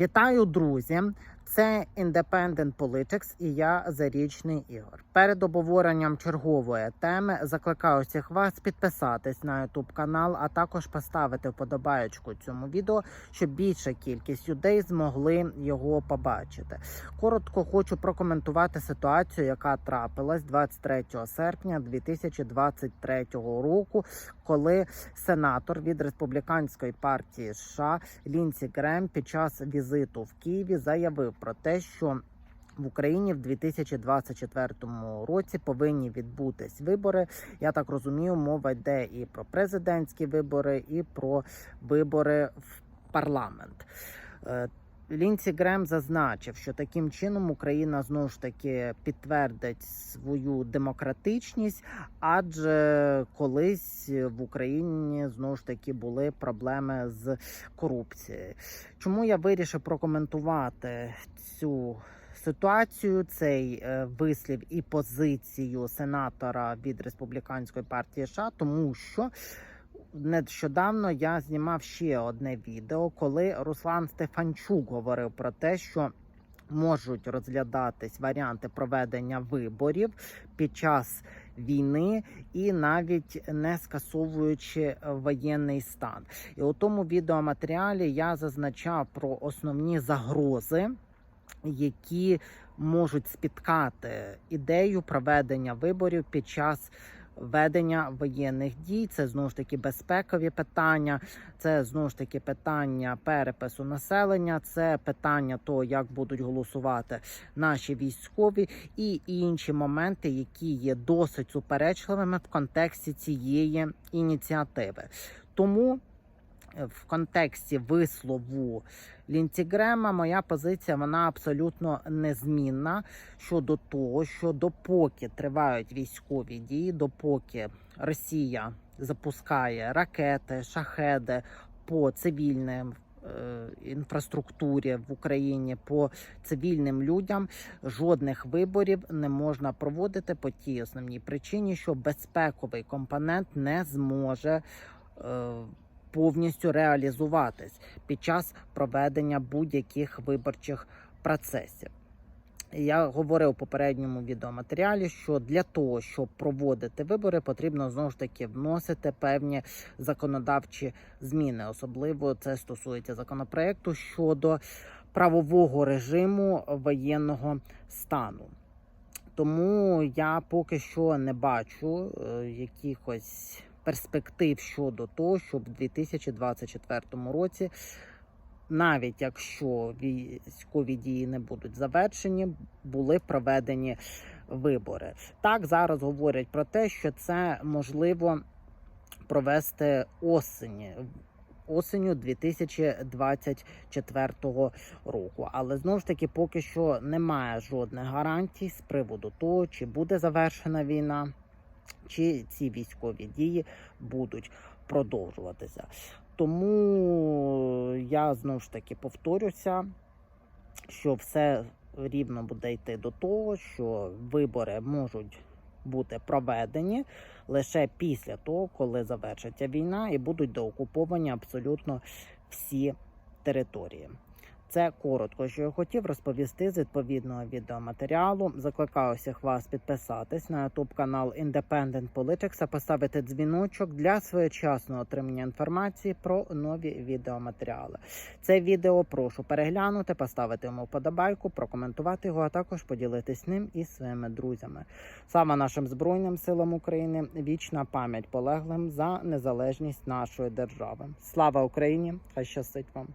Вітаю, друзі! Це Independent Politics і я Зарічний Ігор. Перед обговоренням чергової теми закликаю всіх вас підписатись на YouTube канал, а також поставити вподобаєчку цьому відео, щоб більша кількість людей змогли його побачити. Коротко хочу прокоментувати ситуацію, яка трапилась 23 серпня 2023 року, коли сенатор від республіканської партії США Лінсі Грем під час візиту в Києві заявив про те, що в Україні в 2024 році повинні відбутись вибори. Я так розумію, мова йде і про президентські вибори, і про вибори в парламент. Лінсі Грем зазначив, що таким чином Україна знову ж таки підтвердить свою демократичність, адже колись в Україні знову ж таки були проблеми з корупцією. Чому я вирішив прокоментувати цю ситуацію, цей е, вислів і позицію сенатора від республіканської партії США, тому що нещодавно я знімав ще одне відео, коли Руслан Стефанчук говорив про те, що можуть розглядатись варіанти проведення виборів під час війни і навіть не скасовуючи воєнний стан. І у тому відеоматеріалі я зазначав про основні загрози, які можуть спіткати ідею проведення виборів під час ведення воєнних дій. Це знову ж таки безпекові питання, це знову ж таки питання перепису населення, це питання того, як будуть голосувати наші військові, і інші моменти, які є досить суперечливими в контексті цієї ініціативи. Тому в контексті вислову Лінці Грема моя позиція вона абсолютно незмінна щодо того, що допоки тривають військові дії, допоки Росія запускає ракети, шахеди по цивільним. е, Інфраструктурі в Україні по цивільним людям жодних виборів не можна проводити по тій основній причині, що безпековий компонент не зможе е, повністю реалізуватись під час проведення будь-яких виборчих процесів. Я говорив у попередньому відеоматеріалі, що для того, щоб проводити вибори, потрібно знову ж таки вносити певні законодавчі зміни. Особливо це стосується законопроекту щодо правового режиму воєнного стану. Тому я поки що не бачу е, якихось перспектив щодо того, щоб в 2024 році, навіть якщо військові дії не будуть завершені, були проведені вибори. Так зараз говорять про те, що це можливо провести осені. Осеню 2024 року, але знову ж таки поки що немає жодних гарантій з приводу того, чи буде завершена війна, чи ці військові дії будуть продовжуватися. Тому я знову ж таки повторюся, що все рівно буде йти до того, що вибори можуть бути проведені лише після того, коли завершиться війна, і будуть доокуповані абсолютно всі території. Це коротко, що я хотів розповісти з відповідного відеоматеріалу. Закликаю всіх вас підписатись на YouTube канал Independent Politics, а поставити дзвіночок для своєчасного отримання інформації про нові відеоматеріали. Це відео прошу переглянути, поставити йому вподобайку, прокоментувати його, а також поділитись ним із своїми друзями. Саме нашим збройним силам України вічна пам'ять полеглим за незалежність нашої держави. Слава Україні! Хай щастить вам!